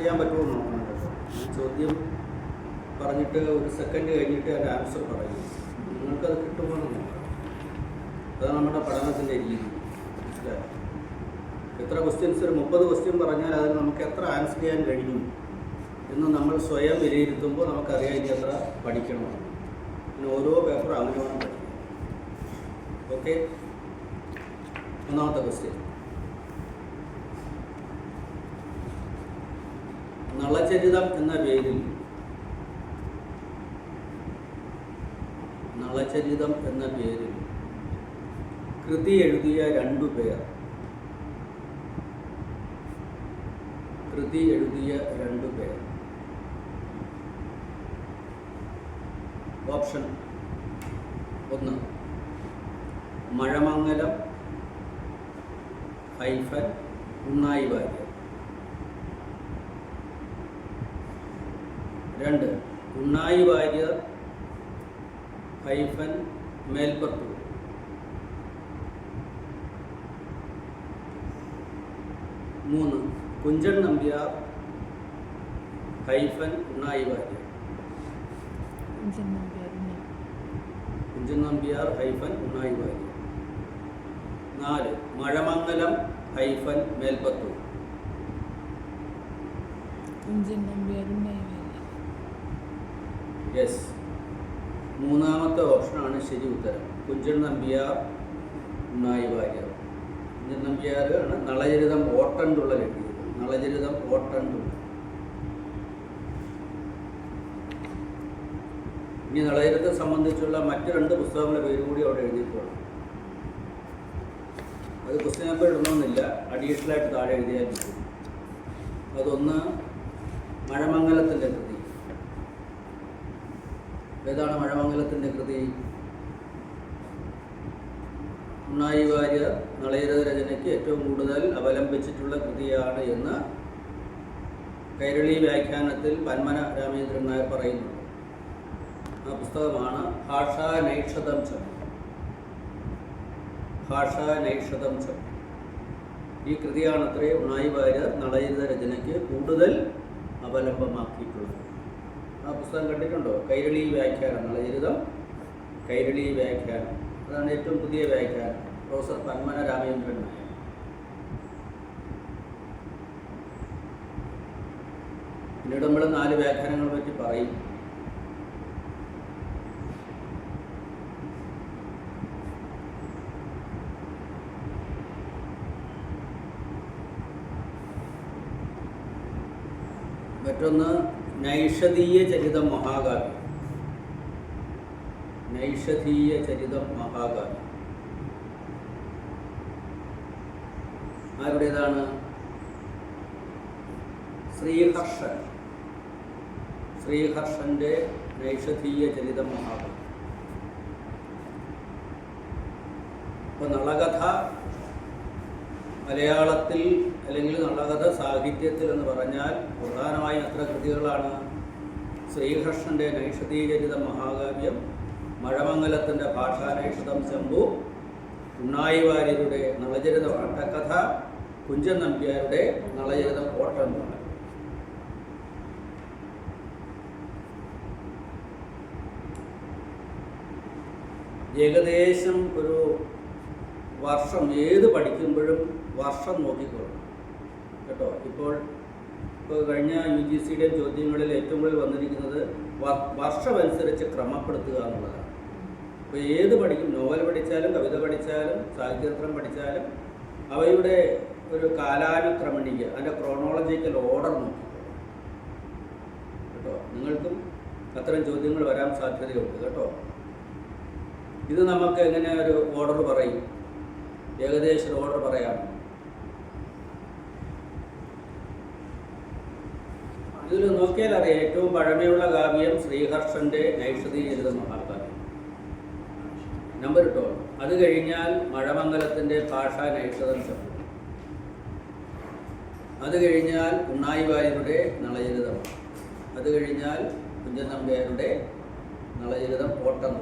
ചെയ്യാൻ പറ്റുമോ നോക്കണം ചോദ്യം പറഞ്ഞിട്ട് ഒരു സെക്കൻഡ് കഴിഞ്ഞിട്ട് അതിന്റെ ആൻസർ പറയും. നിങ്ങൾക്ക് അത് കിട്ടുമോ എന്ന് നോക്കണം അതാണ് നമ്മുടെ പഠനത്തിന്റെ രീതി. മനസ്സിലായി? എത്ര ക്വസ്റ്റ്യൻസ് ഒരു മുപ്പത് ക്വസ്റ്റ്യൻ പറഞ്ഞാൽ അതിന് നമുക്ക് എത്ര ആൻസർ ചെയ്യാൻ കഴിയും എന്ന് നമ്മൾ സ്വയം വിലയിരുത്തുമ്പോൾ നമുക്കറിയാം ഇനി എത്ര പഠിക്കണമെന്ന്. പിന്നെ ഓരോ പേപ്പർ അങ്ങനെ വേണം പഠിക്കാൻ ഓക്കെ ഒന്നാമത്തെ ക്വസ്റ്റ്യൻ നളചരിതം എന്ന പേരിൽ നളചരിതം എന്ന പേരിൽ കൃതി എഴുതിയ രണ്ടു പേർ. കൃതി എഴുതിയ രണ്ടു പേർ. ഓപ്ഷൻ ഒന്ന് മഴമംഗലം ഹൈഫൻ ഉണ്ണായി വാര്യർ രണ്ട് ഉണ്ണായി വാര്യർ ഹൈഫൻ മേൽപ്പത്തൂർ മൂന്ന് കുഞ്ചൻ നമ്പ്യാർ ഹൈഫൻ ഉണ്ണായി വാര്യർ കുഞ്ചൻ നമ്പ്യാർ ഹൈഫൻ ഉണ്ണായി വാര്യർ നാല് മഴമംഗലം ഹൈഫൻ മേൽപ്പത്തൂർ കുഞ്ചൻ നമ്പ്യാരിനെ യെസ് മൂന്നാമത്തെ ഓപ്ഷനാണ് ശരി ഉത്തരം. കുഞ്ചൻ നമ്പ്യാർ ഉണ്ണായി വാര്യർ. കുഞ്ചൻ നമ്പ്യാർ ആണ് നളചരിതം ഓട്ടണ്ടുള്ള എഴുതിയത് നളചരിതം ഓട്ടണ്ടുള്ള ഇനി നളചരിതത്തെ സംബന്ധിച്ചുള്ള മറ്റു രണ്ട് പുസ്തകങ്ങളുടെ പേര് കൂടി അവിടെ എഴുതിയിട്ടുണ്ട്. അത് ക്വസ്റ്റ്യൻ നമ്പർ ഇടണമെന്നില്ല. അഡീഷണലായിട്ട് താഴെ എഴുതിയാൽ അതൊന്ന് മഴമംഗലത്തിന്റെ ഏതാണ് മഴമംഗലത്തിന്റെ കൃതി? ഉണ്ണായി വാര്യർ നളയരത രചനയ്ക്ക് ഏറ്റവും കൂടുതൽ അവലംബിച്ചിട്ടുള്ള കൃതിയാണ് എന്ന് കൈരളി വ്യാഖ്യാനത്തിൽ പന്മന രാമചന്ദ്രൻ നായർ പറയുന്നു. ആ പുസ്തകമാണ് ഭാഷാ നൈക്ഷതം ചം. ഭാഷാ നൈക്ഷതം ചം. ഈ കൃതിയാണത്രേ ഉണ്ണായി വാര്യർ നളയരത രചനയ്ക്ക് കൂടുതൽ അവലംബമാക്കിയിട്ടുള്ളത്. ആ പുസ്തകം കണ്ടിട്ടുണ്ടോ? കൈരളി വ്യാഖ്യാനം നളചരിതം കൈരളി വ്യാഖ്യാനം. അതാണ് ഏറ്റവും പുതിയ വ്യാഖ്യാനം. പ്രൊഫസർ പന്മന രാമചന്ദ്രൻ നായർ. പിന്നീട് നമ്മൾ നാല് വ്യാഖ്യാനങ്ങളെ പറ്റി പറയും. മറ്റൊന്ന് നൈഷധീയ ചരിതം മഹാകാവ്യം. നൈഷധീയ ചരിതം മഹാകാവ്യം. ആരുടേതാണ്? ശ്രീഹർഷൻ. ശ്രീഹർഷന്റെ നൈഷധീയ ചരിതം മഹാകാവ്യം. അപ്പോൾ നളകഥ മലയാളത്തിൽ അല്ലെങ്കിൽ നളകഥ സാഹിത്യത്തിൽ എന്ന് പറഞ്ഞാൽ പ്രധാനമായും എത്ര കൃതികളാണ്. ശ്രീകൃഷ്ണന്റെ നൈഷധീചരിത മഹാകാവ്യം മഴമംഗലത്തിന്റെ ഭാഷാനൈഷതം ശംഭു ഉണ്ണായി വാര്യരുടെ നളചരിത വട്ടക്കഥ കുഞ്ചൻ നമ്പ്യാരുടെ നളചരിതം ഓട്ടം ഏകദേശം ഒരു വർഷം ഏത് പഠിക്കുമ്പോഴും വർഷം നോക്കിക്കോളും. കേട്ടോ? ഇപ്പോൾ ഇപ്പോൾ കഴിഞ്ഞ യു ജി സിയുടെ ചോദ്യങ്ങളിൽ ഏറ്റവും കൂടുതൽ വന്നിരിക്കുന്നത് വർഷമനുസരിച്ച് ക്രമപ്പെടുത്തുക എന്നുള്ളതാണ്. ഇപ്പോൾ ഏത് പഠിക്കും? നോവൽ പഠിച്ചാലും കവിത പഠിച്ചാലും സാഹിത്യത്രം പഠിച്ചാലും അവയുടെ ഒരു കാലാനുക്രമണിക അതിന്റെ ക്രോണോളജിക്കൽ ഓർഡർ നോക്കിക്കോളും. കേട്ടോ? നിങ്ങൾക്കും അത്തരം ചോദ്യങ്ങൾ വരാൻ സാധ്യതയുണ്ട്. കേട്ടോ? ഇത് നമുക്ക് എങ്ങനെ ഒരു ഓർഡർ പറയും? ഏകദേശം ഓർഡർ പറയാം. ഇതിൽ നോക്കിയാൽ അറിയാം. ഏറ്റവും പഴമയുള്ള കാവ്യം ശ്രീഹർഷന്റെ നൈഷധി ചരിത മഹാകാവ്യം. നമ്പർ ടോൾ അത് കഴിഞ്ഞാൽ മഴമംഗലത്തിന്റെ ഭാഷ ശബ്ദം. അത് കഴിഞ്ഞാൽ ഉണ്ണായി വാര്യരുടെ നളചരിതം. അത് കഴിഞ്ഞാൽ കുഞ്ചൻ നമ്പ്യാരുടെ നളചരിതം ഓട്ടം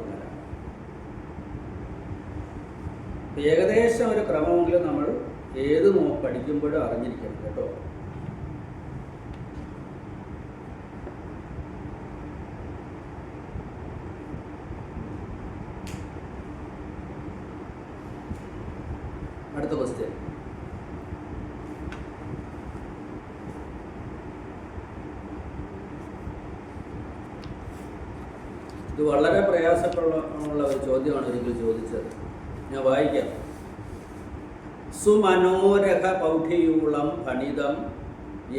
ഏകദേശം ഒരു ക്രമമെങ്കിലും നമ്മൾ ഏത് പഠിക്കുമ്പോഴും അറിഞ്ഞിരിക്കണം കേട്ടോ അടുത്ത ക്വസ്റ്റ്യൻ ഇത് വളരെ പ്രയാസമുള്ള ഒരു ചോദ്യമാണ് ഒരിക്കൽ ചോദിച്ചത് ഞാൻ വായിക്കാം സുമനോരഹ പൗഢിയൂളം ഫണിതം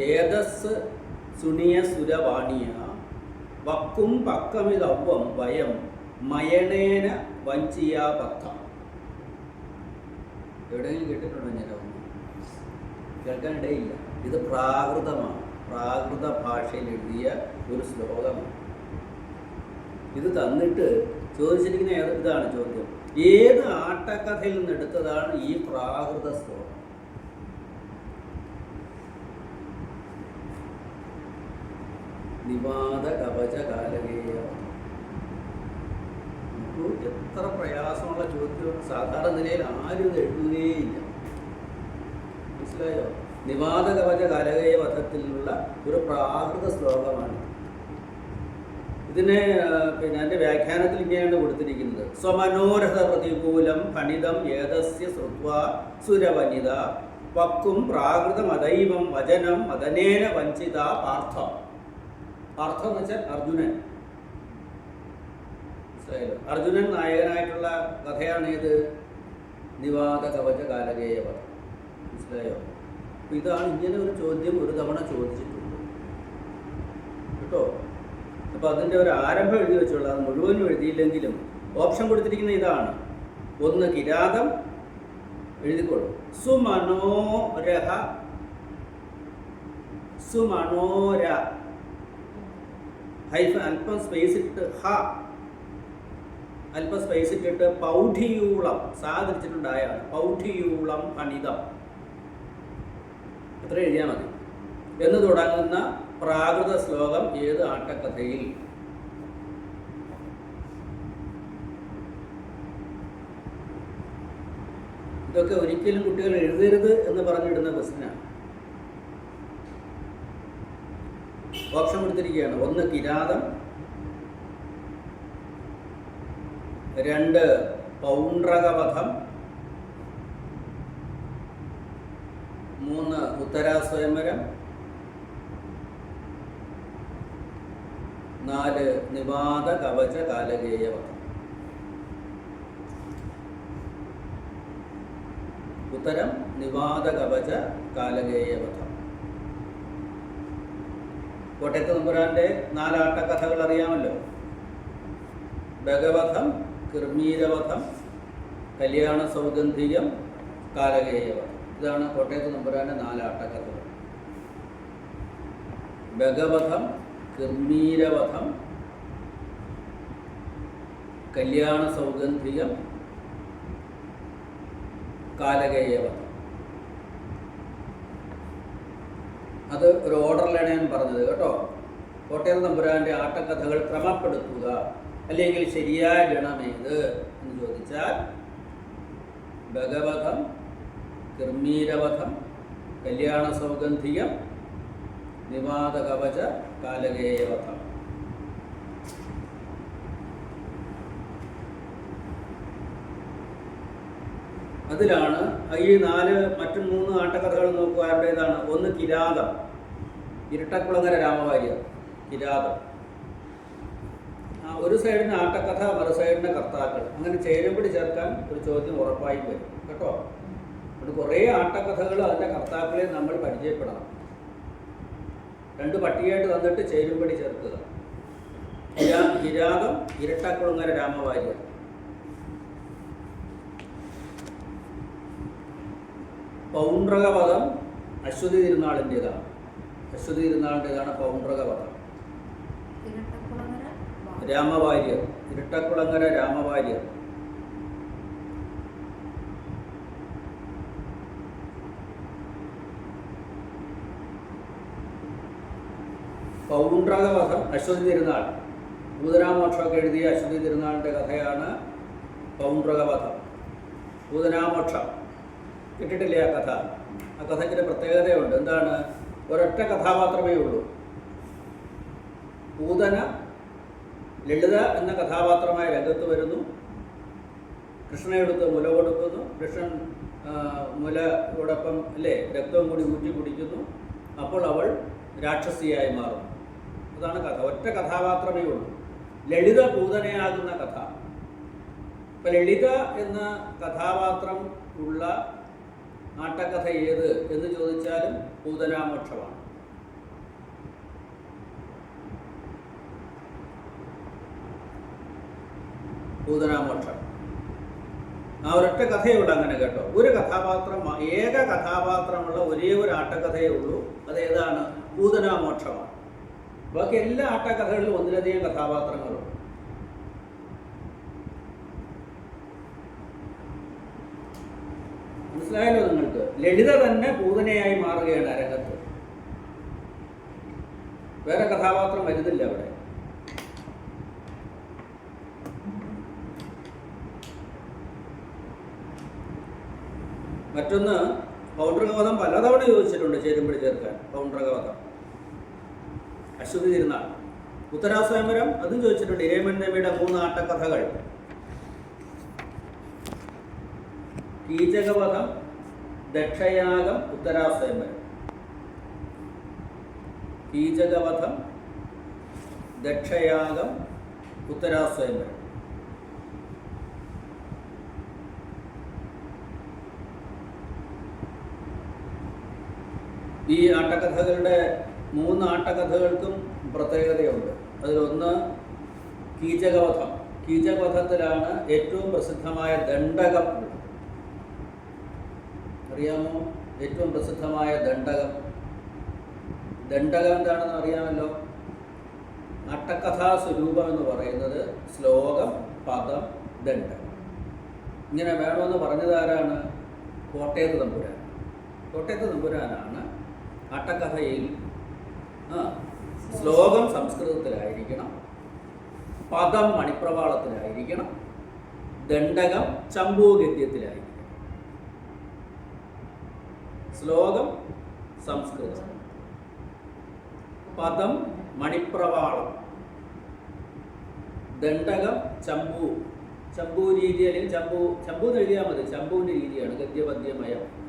ഏതസ് സുനിയ സുരവാണിയ വക്കും പക്കമിതവ്വം വയം മയണേന വഞ്ചിയാ പക്കം. എവിടെയെങ്കിലും കേട്ടിട്ടുണ്ടോ ഞാൻ? കേൾക്കാനിടയില്ല. ഇത് പ്രാകൃതമാണ്. പ്രാകൃത ഭാഷയിൽ എഴുതിയ ഒരു ശ്ലോകമാണ്. ഇത് തന്നിട്ട് ചോദിച്ചിരിക്കുന്ന ഇതാണ് ചോദ്യം. ഏത് ആട്ടക്കഥയിൽ നിന്ന് എടുത്തതാണ് ഈ പ്രാകൃത ശ്ലോകം നിവാദ കവച കാലകേയ. എത്ര പ്രയാസമുള്ള ചോദ്യമാണ്. സാധാരണ നിലയിൽ ആരും എഴുതുകയില്ല. മനസ്സിലായോ? നിവാദ കവച കാലകേയ വധത്തിലുള്ള ഒരു പ്രാകൃത ശ്ലോകമാണ്. ഇതിനെ പിന്നെ എന്റെ വ്യാഖ്യാനത്തിൽ ഇങ്ങനെയാണ് കൊടുത്തിരിക്കുന്നത്. സ്വമനോരഥ പ്രതികൂലം ഫണിതം ഏതസ്യ ശ്രുത്വ സുരവനിത. പക്കും പ്രാകൃതമദൈവം വചനം മദനേന വഞ്ചിത പാർത്ഥ. പാർത്ഥം എന്ന് വെച്ചാൽ അർജുനൻ. അർജുനൻ നായകനായിട്ടുള്ള കഥയാണ് ഇത് നിവാദ കവച പദം മനസ്സിലായോ? ഇതാണ് ഇങ്ങനെ ഒരു ചോദ്യം ഒരു തവണ ചോദിച്ചിട്ടുണ്ട്. കേട്ടോ? അപ്പോൾ അതിന്റെ ഒരു ആരംഭം എഴുതി വെച്ചുള്ള മുഴുവനും എഴുതിയില്ലെങ്കിലും ഓപ്ഷൻ കൊടുത്തിരിക്കുന്ന ഇതാണ്. ഒന്ന് കിരാതം എഴുതിക്കോളൂ. സുമനോരഹ സുമനോര ഹൈഫൻ അല്പം സ്പേസ് ഇട്ട് ഹ അല്പം സ്പേസ് ഇട്ടിട്ട് പൗഢിയൂളം സാധിച്ചിട്ടുണ്ടായാണ് പൗഢിയൂളം ഫണിതം അത്ര എഴുതിയാൽ മതി. എന്ന് തുടങ്ങുന്ന പ്രാകൃത ശ്ലോകം ഏത് ആട്ടക്കഥയിൽ? ഇതൊക്കെ ഒരിക്കലും കുട്ടികൾ എഴുതരുത് എന്ന് പറഞ്ഞിടുന്ന ക്വസ്റ്റിനാണ് ഓപ്ഷൻ കൊടുത്തിരിക്കുകയാണ് ഒന്ന് കിരാതം രണ്ട് പൗണ്ഡ്രകവധം മൂന്ന് ഉത്തരാസ്വയംവരം നാല് നിവാദ കവച കാലകേയമാണ് ഉത്തരം നിവാദ കവച കാലകേയവധം കോട്ടയത്ത് നമ്പുരാന്റെ നാലാട്ട കഥകൾ അറിയാമല്ലോ ഭഗവധം കിർമീരവധം കല്യാണ സൗഗന്ധികം കാലകേയവധം ഇതാണ് കോട്ടയത്ത് നമ്പുരാന്റെ നാലാട്ട കഥകൾ ഭഗവധം കിർമീരവധം കല്യാണ സൗഗന്ധികം കാലകേയവധം. അത് ഒരു ഓർഡറിലാണ് ഞാൻ പറഞ്ഞത് കേട്ടോ. കോട്ടയം തമ്പുരാന്റെ ആട്ടക്കഥകൾ ക്രമപ്പെടുത്തുക. അല്ലെങ്കിൽ ശരിയായ ഗണമേത് എന്ന് ചോദിച്ചാൽ ഭഗവധം കിർമീരവധം കല്യാണ സൗഗന്ധികം നിവാദ കവച കാലകേയവധം. അതിലാണ് ഈ നാല് മറ്റു മൂന്ന് ആട്ടക്കഥകൾ നോക്കുക ആരുടേതാണ് ഒന്ന് കിരാതം. ഇരട്ടക്കുളങ്ങര രാമവാര്യ കിരാതം. ഒരു സൈഡിന് ആട്ടക്കഥ മറു സൈഡിന് കർത്താക്കൾ. അങ്ങനെ ചേരുമ്പടി ചേർക്കാൻ ഒരു ചോദ്യം ഉറപ്പായി വരും. കേട്ടോ? അതുകൊണ്ട് കുറേ ആട്ടക്കഥകൾ അതിന്റെ കർത്താക്കളെ നമ്മൾ പരിചയപ്പെടണം. രണ്ട് പട്ടികയായിട്ട് വന്നിട്ട് ചേരുംപടി ചേർക്കുക. കിരാ- കിരാതം ഇരട്ടക്കുളങ്ങര രാമവാര്യർ പൗണ്ഡ്രകപദം അശ്വതി തിരുനാളിന്റെതാണ് അശ്വതി തിരുനാളിന്റെതാണ് ഭാഗം. രാമവാര്യർ ഇരട്ടക്കുളങ്ങര രാമവാര്യർ പൗണ്ഡ്രകവധം അശ്വതി തിരുനാൾ ഭൂതനാമോക്ഷമൊക്കെ എഴുതിയ അശ്വതി തിരുനാളിന്റെ കഥയാണ് പൗണ്ഡ്രകവധം ഭൂതനാമോക്ഷം കിട്ടിട്ടില്ലേ ആ കഥ? ആ കഥയ്ക്കൊരു പ്രത്യേകതയുണ്ട്. എന്താണ്? ഒരൊറ്റ കഥാപാത്രമേ ഉള്ളൂ. പൂതന ലളിത എന്ന കഥാപാത്രമായ രംഗത്ത് വരുന്നു. കൃഷ്ണനെ എടുത്ത് മുല കൊടുക്കുന്നു. കൃഷ്ണൻ മുലയോടൊപ്പം അല്ലേ രക്തവും കൂടി ഊറ്റി കുടിക്കുന്നു. അപ്പോൾ അവൾ രാക്ഷസിയായി മാറും. അതാണ് കഥ. ഒറ്റ കഥാപാത്രമേ ഉള്ളൂ. ലളിത പൂതനയാകുന്ന കഥ. ഇപ്പൊ ലളിത എന്ന കഥാപാത്രം ഉള്ള നാട്ടകഥ ഏത് എന്ന് ചോദിച്ചാലും പൂതനാമോക്ഷമാണ്. പൂതനാമോക്ഷം. ആ ഒരൊറ്റ കഥയുണ്ട് അങ്ങനെ കേട്ടോ. ഒരു കഥാപാത്രം ഏക കഥാപാത്രമുള്ള ഒരേ ഒരു ആട്ടക്കഥയേ ഉള്ളൂ. അത് ഏതാണ്? പൂതനാമോക്ഷമാണ്. ബാക്കി എല്ലാ ആട്ടക്കഥകളിലും ഒന്നിലധികം കഥാപാത്രങ്ങളുണ്ട്. മനസ്സിലായല്ലോ നിങ്ങൾക്ക്? ലളിത തന്നെ പൂതനയായി മാറുകയാണ് അരങ്ങത്ത്. വേറെ കഥാപാത്രം വരുന്നില്ല അവിടെ. മറ്റൊന്ന് പൗണ്ഡ്രകവധം പലതവണ ചോദിച്ചിട്ടുണ്ട് ചേരുമ്പോൾ ചേർക്കാൻ. പൗണ്ഡ്രകവധം അശ്വതി തിരുനാൾ ഉത്തരാസ്വയംവരം അതും ചോദിച്ചിട്ടുണ്ട്. ഇരേമൻ നബിയുടെ മൂന്ന് ആട്ടക്കഥകൾ. കീചകവധം ദക്ഷയാഗം ഉത്തരാസ്വയംവരം. കീചകവധം ദക്ഷയാഗം ഉത്തരാസ്വയംവരം. ഈ ആട്ടക്കഥകളുടെ മൂന്ന് ആട്ടകഥകൾക്കും പ്രത്യേകതയുണ്ട്. അതിലൊന്ന് കീചകവധം. കീചകവധത്തിലാണ് ഏറ്റവും പ്രസിദ്ധമായ ദണ്ഡകം അറിയാമോ? ഏറ്റവും പ്രസിദ്ധമായ ദണ്ഡകം. ദണ്ഡകം എന്താണെന്ന് അറിയാമല്ലോ? ആട്ടക്കഥാ സ്വരൂപം എന്ന് പറയുന്നത് ശ്ലോകം പദം ദണ്ഡം. ഇങ്ങനെ വേണമെന്ന് പറഞ്ഞതാരാണ് കോട്ടയത്ത് തമ്പുരാൻ. കോട്ടയത്ത് തമ്പുരാനാണ് ആട്ടക്കഥയിൽ ആ ശ്ലോകം സംസ്കൃതത്തിലായിരിക്കണം. പദം മണിപ്രവാളത്തിലായിരിക്കണം. ദണ്ഡകം ചമ്പൂഗദ്യത്തിലായിരിക്കണം. ശ്ലോകം സംസ്കൃതം. പദം മണിപ്രവാളം. ദണ്ഡകം ചമ്പു. ചമ്പു രീതി അല്ലെങ്കിൽ ചമ്പു ചമ്പു എന്ന് എഴുതിയാൽ മതി. ചമ്പുവിന്റെ രീതിയാണ് ഗദ്യപദ്യമയം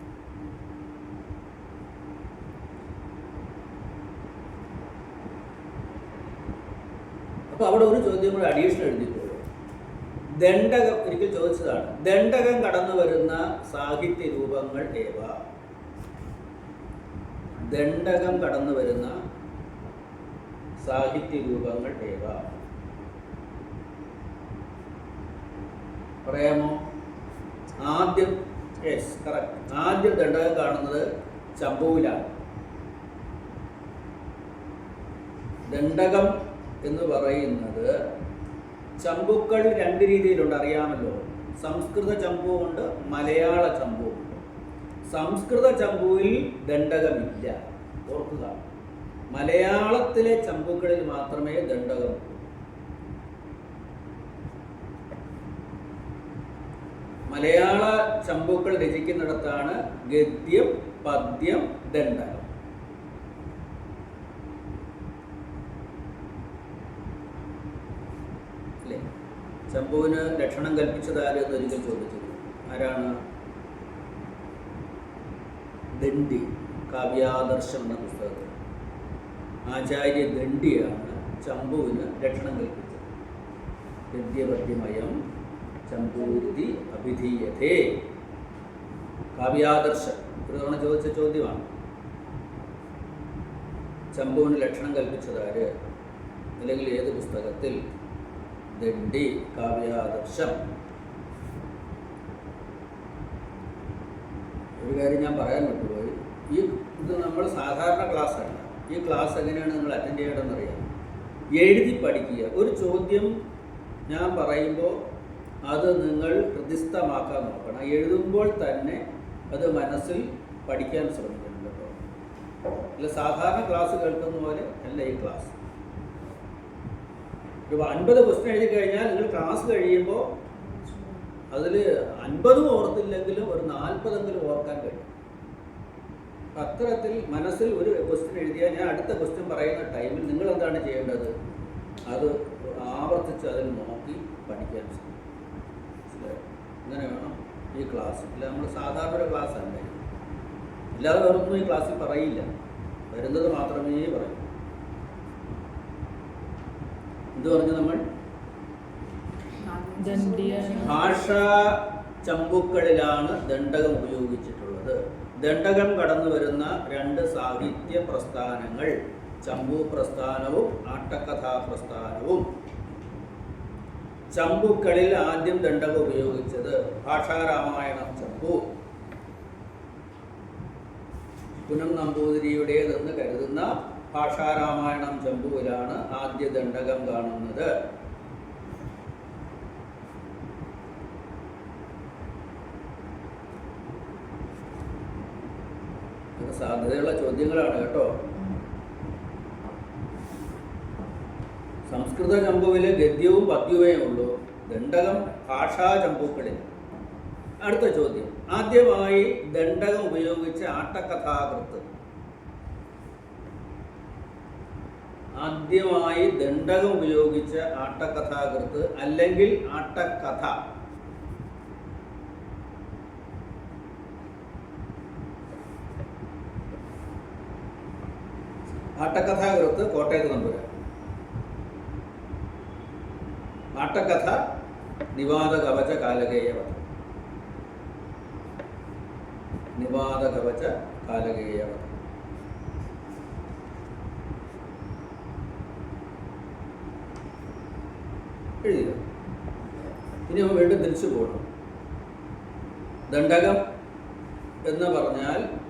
അപ്പൊ അവിടെ ഒരു ചോദ്യം കൂടെ അഡീഷണൽ എഴുതിയിട്ടുള്ളൂ ദണ്ഡകം ഒരിക്കൽ ചോദിച്ചതാണ്. ദണ്ഡകം കടന്നു വരുന്ന സാഹിത്യ രൂപങ്ങൾ ഏവ? ദണ്ഡകം കടന്നു വരുന്ന സാഹിത്യ രൂപങ്ങൾ ഏവ? പറയാമോ? ആദ്യം യെസ് കറക്റ്റ് ആദ്യം ദണ്ഡകം കാണുന്നത് ചമ്പുവിലാണ്. ദണ്ഡകം എന്ന് പറയുന്നത് ചമ്പുക്കൾ രണ്ട് രീതിയിലുണ്ട് അറിയാമല്ലോ. സംസ്കൃത ചമ്പുവുണ്ട് മലയാള ചമ്പുവുണ്ട് സംസ്കൃത ചമ്പുവിൽ ദണ്ഡകമില്ല. ഓർക്കുക മലയാളത്തിലെ ചമ്പുക്കളിൽ മാത്രമേ ദണ്ഡകം മലയാള ചമ്പുക്കൾ രചിക്കുന്നിടത്താണ് ഗദ്യം പദ്യം ദണ്ഡകം അല്ലേ ചമ്പുവിന് ലക്ഷണം കൽപ്പിച്ചത് ആര് എന്ന് ഒരിക്കൽ ചോദിച്ചിരുന്നു ആരാണ്? ദണ്ഡി കാവ്യാദർശം എന്ന പുസ്തകത്തിൽ. ആചാര്യ ദണ്ഡിയാണ് ചമ്പുവിന് ലക്ഷണം കൽപ്പിച്ചത്. ദണ്ഡ്യപദ്യമയം ചമ്പൂതി അഭിധീയതേ. കാവ്യാദർശം ഒരു തവണ ചോദിച്ച ചോദ്യമാണ്. ചമ്പുവിന് ലക്ഷണം കൽപ്പിച്ചതാര്? അല്ലെങ്കിൽ ഏത് പുസ്തകത്തിൽ ദണ്ഡി കാവ്യാദർശം. ഒരു കാര്യം ഞാൻ പറയാൻ വിട്ടുപോയി ഈ ഇത് നമ്മൾ സാധാരണ ക്ലാസ് അല്ല. ഈ ക്ലാസ് എങ്ങനെയാണ് നിങ്ങൾ അറ്റൻഡ് ചെയ്യേണ്ടതെന്ന് അറിയാം എഴുതി പഠിക്കുക. ഒരു ചോദ്യം ഞാൻ പറയുമ്പോൾ അത് നിങ്ങൾ ഹൃദിസ്ഥമാക്കാൻ നോക്കണം. എഴുതുമ്പോൾ തന്നെ അത് മനസ്സിൽ പഠിക്കാൻ ശ്രമിക്കണം കേട്ടോ. അല്ല സാധാരണ ക്ലാസ് കേൾക്കുന്ന പോലെ അല്ല ഈ ക്ലാസ് ഒരു അൻപത് ക്വസ്റ്റ്യൻ എഴുതി കഴിഞ്ഞാൽ നിങ്ങൾ ക്ലാസ് കഴിയുമ്പോൾ അതിൽ അൻപതും ഓർത്തില്ലെങ്കിലും ഒരു നാൽപ്പതെങ്കിലും ഓർക്കാൻ കഴിയും. അത്തരത്തിൽ മനസ്സിൽ ഒരു ക്വസ്റ്റ്യൻ എഴുതിയാൽ ഞാൻ അടുത്ത ക്വസ്റ്റ്യൻ പറയുന്ന ടൈമിൽ നിങ്ങൾ എന്താണ് ചെയ്യേണ്ടത്? അത് ആവർത്തിച്ച് അതിൽ നോക്കി പഠിക്കാൻ ശ്രമിക്കും. ഇങ്ങനെ അങ്ങനെ ഈ ക്ലാസ് ഇല്ല നമ്മൾ സാധാരണ ഒരു ക്ലാസ് അല്ലേ? ഇല്ലാതെ വേറൊന്നും ഈ ക്ലാസ്സിൽ പറയില്ല. വരുന്നത് മാത്രമേ പറയൂ. എന്ത് പറഞ്ഞു നമ്മൾ? ഭാഷ ചമ്പുക്കളിലാണ് ദണ്ഡകം ഉപയോഗിച്ചിട്ടുള്ളത്. ദണ്ഡകം കടന്നു വരുന്ന രണ്ട് സാഹിത്യ പ്രസ്ഥാനങ്ങൾ ചമ്പു പ്രസ്ഥാനവും ആട്ടക്കഥാ പ്രസ്ഥാനവും. ചമ്പുക്കളിൽ ആദ്യം ദണ്ഡകം ഉപയോഗിച്ചത് ഭാഷാരാമായണം ചമ്പു. പുനം നമ്പൂതിരിയുടേതെന്ന് കരുതുന്ന ഭാഷാരാമായണം ചമ്പുവിലാണ് ആദ്യ ദണ്ഡകം കാണുന്നത്. സാധ്യതയുള്ള ചോദ്യങ്ങളാണ് കേട്ടോ. സംസ്കൃത ചമ്പുവിൽ ഗദ്യവും പദ്യവുമേ ഉള്ളൂ. ദണ്ഡകം ഭാഷാ ചമ്പുക്കളിൽ അടുത്ത ചോദ്യം. ആദ്യമായി ദണ്ഡകം ഉപയോഗിച്ച് ആട്ടക്കഥാകൃത്ത്. ആദ്യമായി ദണ്ഡകം ഉപയോഗിച്ച ആട്ടക്കഥാകൃത്ത് അല്ലെങ്കിൽ ആട്ടക്കഥ. ആട്ടക്കഥാകൃത്ത് കോട്ടയത്ത് നമ്പുരാൻ ആട്ടക്കഥ നിവാദ കവച കാലകേയവധം നിവാദ കവച കാലകേയവധം എഴുതിയോ ഇനി നമ്മൾ വീണ്ടും തിരിച്ചു പോകണം. ദണ്ഡകം എന്ന് പറഞ്ഞാൽ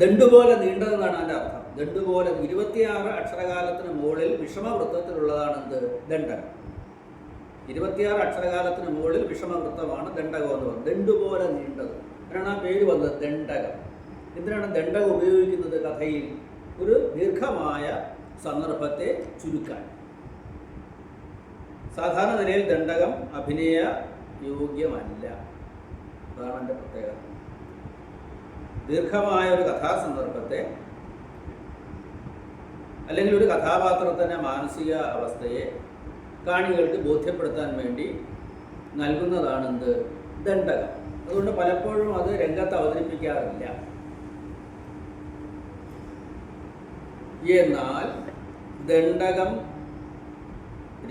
ദണ്ടുപോലെ നീണ്ടതെന്നാണ് അതിന്റെ അർത്ഥം. ദണ്ടുപോലെ ഇരുപത്തിയാറ് അക്ഷരകാലത്തിന് മുകളിൽ വിഷമവൃത്തത്തിലുള്ളതാണ് എന്ത് ദണ്ഡകം. ഇരുപത്തിയാറ് അക്ഷരകാലത്തിന് മുകളിൽ വിഷമവൃത്തമാണ് ദണ്ഡകം എന്ന് പറയുന്നത്. ദണ്ടുപോലെ നീണ്ടത്. അതിനാണ് ആ പേര് വന്നത് ദണ്ഡകം. എന്തിനാണ് ദണ്ഡകം ഉപയോഗിക്കുന്നത് കഥയിൽ? ഒരു ദീർഘമായ സന്ദർഭത്തെ ചുരുക്കാൻ. സാധാരണ നിലയിൽ ദണ്ഡകം അഭിനയ യോഗ്യമല്ല. അതാണ് എന്റെ പ്രത്യേകത. ദീർഘമായ ഒരു കഥാസന്ദർഭത്തെ അല്ലെങ്കിൽ ഒരു കഥാപാത്രത്തിന്റെ മാനസിക അവസ്ഥയെ കാണികൾക്ക് ബോധ്യപ്പെടുത്താൻ വേണ്ടി നൽകുന്നതാണ് എന്ത് ദണ്ഡകം. അതുകൊണ്ട് പലപ്പോഴും അത് രംഗത്ത് അവതരിപ്പിക്കാറില്ല. എന്നാൽ ദണ്ഡകം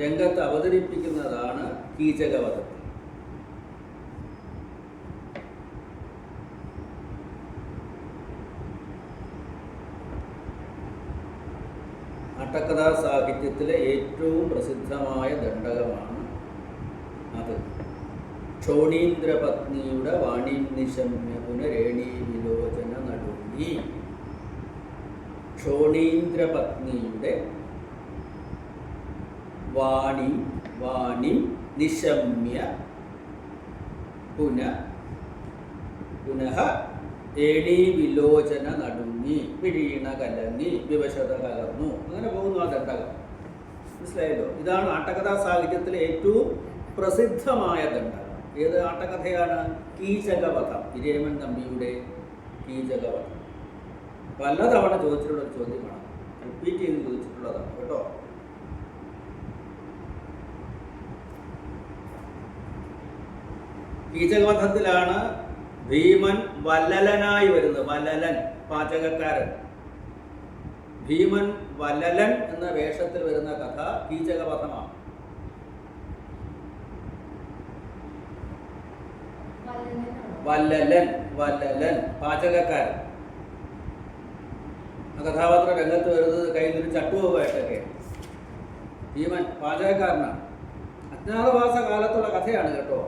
രംഗത്ത് അവതരിപ്പിക്കുന്നതാണ് കീചകവധം. അട്ടക്കഥാ സാഹിത്യത്തിലെ ഏറ്റവും പ്രസിദ്ധമായ ദണ്ഡകമാണ് അത്. ക്ഷോണീന്ദ്രപത്നിയുടെ വാണി നിശമ്യ പുനരേണി വിലോചന നടുങ്ങി. ക്ഷോണീന്ദ്രപത്നിയുടെ വാണി വാണി നിശമ്യ പുന പുനഃ ഏടി വിലോചന നടുങ്ങി പിഴീണ കലങ്ങി വിവശത കലർന്നു. അങ്ങനെ പോകുന്നു ആ ദണ്ഡകം. മനസ്സിലായല്ലോ? ഇതാണ് ആട്ടകഥാ സാഹിത്യത്തിലെ ഏറ്റവും പ്രസിദ്ധമായ ദണ്ഡകം. ഏത് ആട്ടകഥയാണ്? കീചകവധം. ഇരേമൻ നമ്പിയുടെ കീചകവധം. പലതവണ ചോദിച്ചിട്ടുള്ള ഒരു ചോദ്യമാണ്. റിപ്പീറ്റ് ചെയ്ത് ചോദിച്ചിട്ടുള്ളതാണ്. കേട്ടോ? കീചകവധത്തിലാണ് ഭീമൻ വല്ലലനായി വരുന്നത്. വല്ലലൻ പാചകക്കാരൻ. ഭീമൻ വല്ലലൻ എന്ന വേഷത്തിൽ വരുന്ന കഥ കീചകവധമാണ് വല്ലലൻ വല്ലലൻ പാചകക്കാരൻ. കഥാപാത്ര രംഗത്ത് വരുന്നത് കയ്യിൽ ഒരു ചട്ടുവുമായിട്ടൊക്കെ ഭീമൻ പാചകക്കാരനാണ്. അജ്ഞാതവാസ കാലത്തുള്ള കഥയാണ് കേട്ടോ.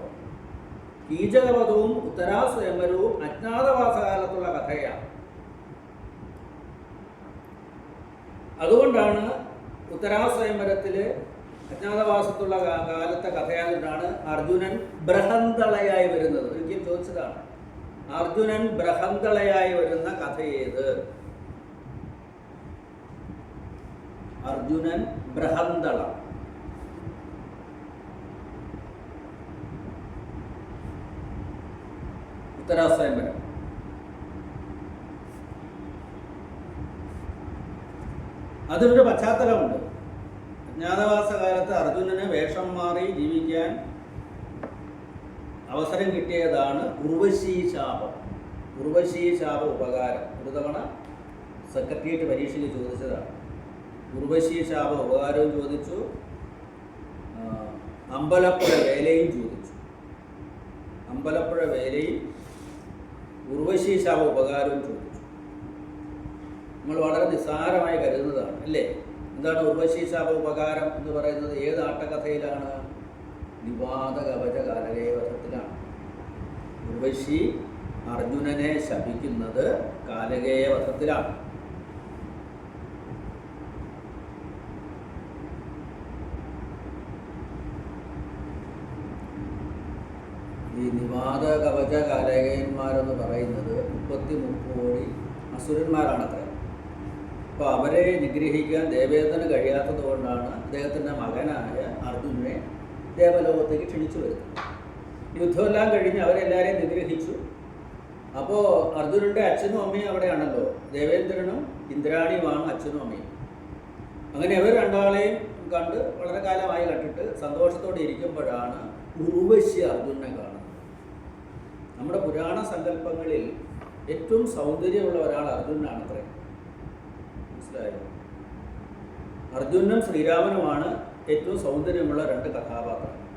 കീചകവധവും ഉത്തരാസ്വയംവരവും അജ്ഞാതവാസ കാലത്തുള്ള കഥയാണ്. അതുകൊണ്ടാണ് ഉത്തരാസ്വയംവരത്തിൽ അജ്ഞാതവാസത്തുള്ള കാലത്തെ കഥയായതുകൊണ്ടാണ് അർജുനൻ ബ്രഹന്തളയായി വരുന്നത്. ഒരിക്കൽ ചോദിച്ചതാണ്. അർജുനൻ ബ്രഹന്തളയായി വരുന്ന കഥ ഏത്? അർജുനൻ ബൃഹന്തള. ഉത്തരാസ്വയംവരം അതിനൊരു പശ്ചാത്തലമുണ്ട്. അജ്ഞാതവാസ കാലത്ത് അർജുനന് വേഷം മാറി ജീവിക്കാൻ അവസരം കിട്ടിയതാണ് ഉർവശീ ശാപം ഉർവശീ ശാപ ഉപകാരം. ഒരു തവണ സെക്രട്ടേറിയറ്റ് പരീക്ഷയ്ക്ക് ചോദിച്ചതാണ്. ഉർവശീ ശാപ ഉപകാരവും ചോദിച്ചു. അമ്പലപ്പുഴ വേലയും ചോദിച്ചു. അമ്പലപ്പുഴ വേലയും ഉർവശി ശാപ ഉപകാരവും ചോദിച്ചു. നമ്മൾ വളരെ നിസ്സാരമായി കരുതുന്നതാണ് അല്ലേ? എന്താണ് ഉർവശി ശാപ ഉപകാരം എന്ന് പറയുന്നത്? ഏത് ആട്ടകഥയിലാണ് വിവാദ കവച കാലകേവധത്തിലാണ് ഉർവശി അർജുനനെ ശപിക്കുന്നത് കാലകേയവധത്തിലാണ് ഈ നിവാദ കവച കാരകന്മാരെന്ന് പറയുന്നത് മുപ്പത്തി മുക്കോടി അസുരന്മാരാണത്രേ. അപ്പോൾ അവരെ നിഗ്രഹിക്കാൻ ദേവേന്ദ്രന് കഴിയാത്തത് കൊണ്ടാണ് അദ്ദേഹത്തിന്റെ മകനായ അർജുനനെ ദേവലോകത്തേക്ക് ക്ഷണിച്ചു വരുന്നത്. യുദ്ധമെല്ലാം കഴിഞ്ഞ് അവരെല്ലാവരെയും നിഗ്രഹിച്ചു. അപ്പോൾ അർജുനന്റെ അച്ഛനും അമ്മയും അവിടെയാണല്ലോ. ദേവേന്ദ്രനും ഇന്ദ്രാണിയുമാണ് അച്ഛനും അമ്മയും. അങ്ങനെ അവർ രണ്ടാളെയും കണ്ട് വളരെ കാലമായി കണ്ടിട്ട് സന്തോഷത്തോടെ ഇരിക്കുമ്പോഴാണ് ഉർവശി അർജുനെ കാണുന്നത്. നമ്മുടെ പുരാണ സങ്കല്പങ്ങളിൽ ഏറ്റവും സൗന്ദര്യമുള്ള ഒരാൾ അർജുനാണ് അത്രേ. മനസ്സിലായോ? അർജുനും ശ്രീരാമനുമാണ് ഏറ്റവും സൗന്ദര്യമുള്ള രണ്ട് കഥാപാത്രങ്ങൾ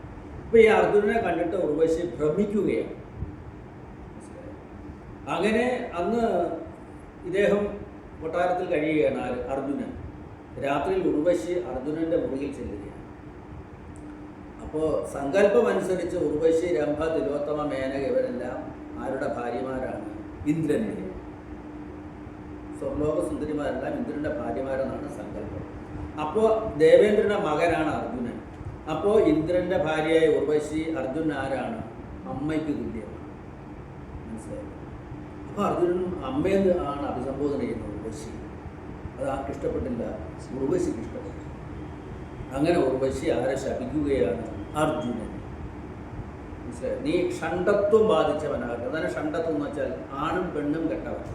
അപ്പോൾ ഈ അർജുനനെ കണ്ടിട്ട് ഉർവശി ഭ്രമിക്കുകയാണ്. അങ്ങനെ അന്ന് ഇദ്ദേഹം കൊട്ടാരത്തിൽ കഴിയുകയാണ്? അർജുനൻ. രാത്രിയിൽ ഉർവശി അർജുനന്റെ മുറിയിൽ ചെല്ലുകയാണ്. അപ്പോൾ സങ്കല്പം അനുസരിച്ച് ഉർവശി രംഭ തിലോത്തമ മേനക ഇവരെല്ലാം ആരുടെ ഭാര്യമാരാണ്? ഇന്ദ്രന്റെ സ്വർലോക സുന്ദരിമാരെല്ലാം ഇന്ദ്രന്റെ ഭാര്യമാരെന്നാണ് സങ്കല്പം. അപ്പോൾ ദേവേന്ദ്രന്റെ മകനാണ് അർജുനൻ. അപ്പോൾ ഇന്ദ്രന്റെ ഭാര്യയായ ഉർവശി അർജുനൻ ആരാണ്? അമ്മയ്ക്ക് തുല്യമാണ്. മനസ്സിലായി? അപ്പോൾ അർജുനൻ അമ്മയെന്ന് ആണ് അഭിസംബോധന ചെയ്യുന്നത് ഉർവശി. അത് ആർക്കിഷ്ടപ്പെട്ടില്ല ഉർവശിക്ക് ഇഷ്ടപ്പെട്ടു. അങ്ങനെ ഉർവശി ആരെ ശപിക്കുകയാണ്? അർജുനൻ. മനസ്സിലായി? നീ ഷണ്ടത്വം ബാധിച്ചവനാകട്ടെ അതാണ് ഷണ്ടത്വം എന്ന് വെച്ചാൽ ആണും പെണ്ണും കെട്ടവൻ.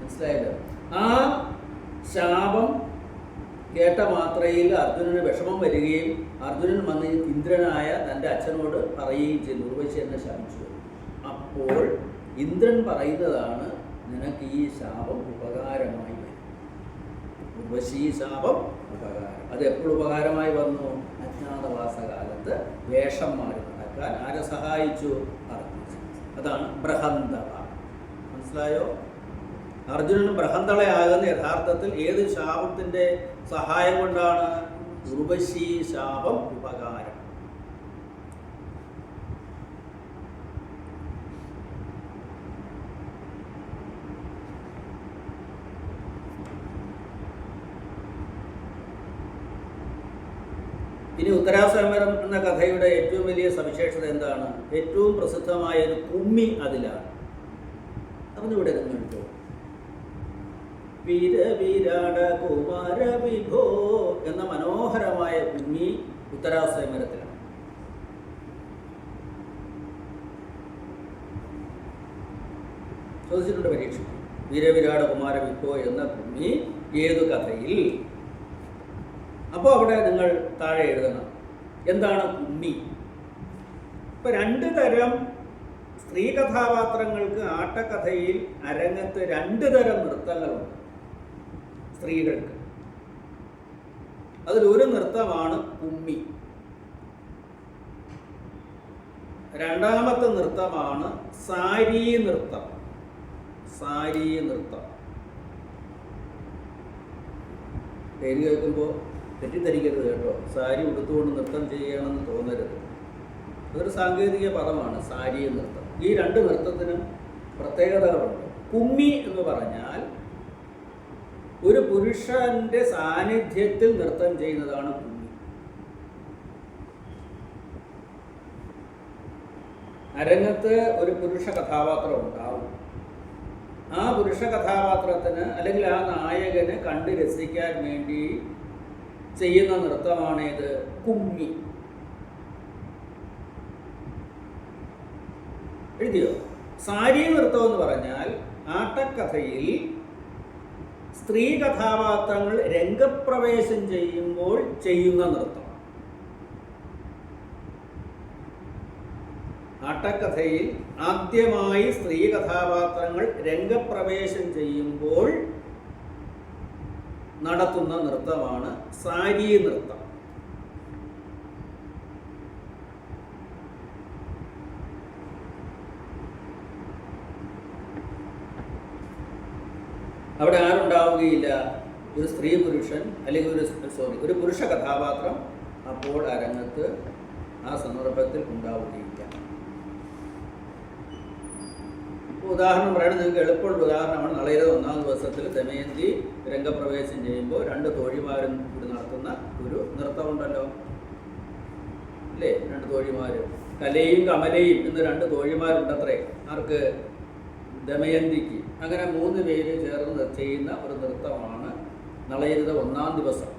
മനസ്സിലായല്ലോ? ആ ശാപം കേട്ട മാത്രയിൽ അർജുനന് വിഷമം വരികയും അർജുനൻ വന്ന് ഇന്ദ്രനായ തന്റെ അച്ഛനോട് പറയുകയും ചെയ്തു. ഉർവശി എന്നെ ശാപിച്ചു. അപ്പോൾ ഇന്ദ്രൻ പറയുന്നതാണ് നിനക്ക് ഈ ശാപം ഉപകാരമായി വരും. ഉർവശി ശാപം അത് എപ്പോൾ ഉപകാരമായി വന്നു. അജ്ഞാതവാസകാലത്ത് വേഷം മാറി നടക്കാൻ ആരെ സഹായിച്ചു? അതാണ് ബ്രഹന്ത മനസ്സിലായോ? അർജുനൻ ബ്രഹന്തളയാകുന്ന യഥാർത്ഥത്തിൽ ഏത് ശാപത്തിന്റെ സഹായം കൊണ്ടാണ്? ഉർവശീ ശാപം ഉപകാരം. ഇനി ഉത്തരാസമരം എന്ന കഥയുടെ ഏറ്റവും വലിയ സവിശേഷത എന്താണ്? ഏറ്റവും പ്രസിദ്ധമായ ഒരു കുമ്മി അതിലാണ്. അറിഞ്ഞുകൂടെ ഇവിടെ വീര വീരവീരാട കുമാര വിഭോ എന്ന മനോഹരമായ കുമ്മി ഉത്തരാസമരത്തിലാണ് ചോദിച്ചിട്ടുണ്ട് പരീക്ഷ വീരവിരാട കുമാര വിഭോ എന്ന കുമ്മി ഏതു കഥയിൽ അപ്പോൾ അവിടെ നിങ്ങൾ താഴെ എഴുതണം. എന്താണ് ഉണ്ണി? ഇപ്പൊ രണ്ട് തരം സ്ത്രീ കഥാപാത്രങ്ങൾക്ക് ആട്ടക്കഥയിൽ അരങ്ങത്ത് രണ്ട് തരം നൃത്തങ്ങളുണ്ട് സ്ത്രീകൾക്ക്. അതിലൊരു നൃത്തമാണ് ഉമ്മി രണ്ടാമത്തെ നൃത്തമാണ് സാരി നൃത്തം. സാരി നൃത്തം. പേര് കേൾക്കുമ്പോൾ തെറ്റിദ്ധരിക്കരുത് കേട്ടോ. സാരി ഉടുത്തുകൊണ്ട് നൃത്തം ചെയ്യണമെന്ന് തോന്നരുത്. അതൊരു സാങ്കേതിക പദമാണ് സാരി നൃത്തം ഈ രണ്ട് നൃത്തത്തിനും പ്രത്യേകതകളുണ്ട്. കുമ്മി എന്ന് പറഞ്ഞാൽ ഒരു പുരുഷന്റെ സാന്നിധ്യത്തിൽ നൃത്തം ചെയ്യുന്നതാണ് കുമ്മി. അരങ്ങത്ത് ഒരു പുരുഷ കഥാപാത്രം ഉണ്ടാവും. ആ പുരുഷ കഥാപാത്രത്തിന് അല്ലെങ്കിൽ ആ നായകന് കണ്ട് രസിക്കാൻ വേണ്ടി ചെയ്യുന്ന ഇത്. കുമ്മി. എഴുതിയോ? സാരി നൃത്തം എന്ന് പറഞ്ഞാൽ ആട്ടക്കഥയിൽ സ്ത്രീ കഥാപാത്രങ്ങൾ രംഗപ്രവേശം ചെയ്യുമ്പോൾ ചെയ്യുന്ന നൃത്തം. ആട്ടക്കഥയിൽ ആദ്യമായി സ്ത്രീ കഥാപാത്രങ്ങൾ രംഗപ്രവേശം ചെയ്യുമ്പോൾ നടത്തുന്ന നൃത്തമാണ് സാരി നൃത്തം. അവിടെ ആരുണ്ടാവുകയില്ല? ഒരു സ്ത്രീ പുരുഷൻ അല്ലെങ്കിൽ ഒരു സോറി ഒരു പുരുഷ കഥാപാത്രം അപ്പോൾ ആ രംഗത്ത് ആ സന്ദർഭത്തിൽ ഉണ്ടാവുകയില്ല ഇപ്പൊ ഉദാഹരണം പറയുന്നത് നിങ്ങൾക്ക് എളുപ്പമുള്ള ഉദാഹരണമാണ്. നളയുടെ ഒന്നാം ദിവസത്തിൽ ദമയന്തി രംഗപ്രവേശം ചെയ്യുമ്പോൾ രണ്ട് തോഴിമാരും കൂടി നടത്തുന്ന ഒരു നൃത്തമുണ്ടല്ലോ. അല്ലേ? രണ്ട് തോഴിമാരും. കലയും കമലയും എന്ന് രണ്ട് തോഴിമാരുണ്ടത്രേ. ആർക്ക്? ദമയന്തിക്ക്. അങ്ങനെ മൂന്ന് പേര് ചേർന്ന് ചെയ്യുന്ന ഒരു നൃത്തമാണ് നളയരുത ഒന്നാം ദിവസം.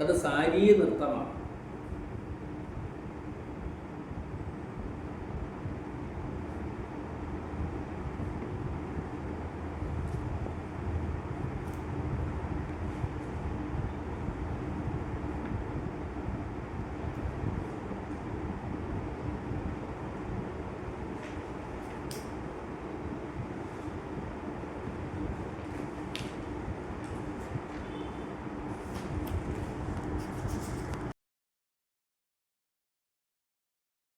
അത് സാരീ നൃത്തമാണ്.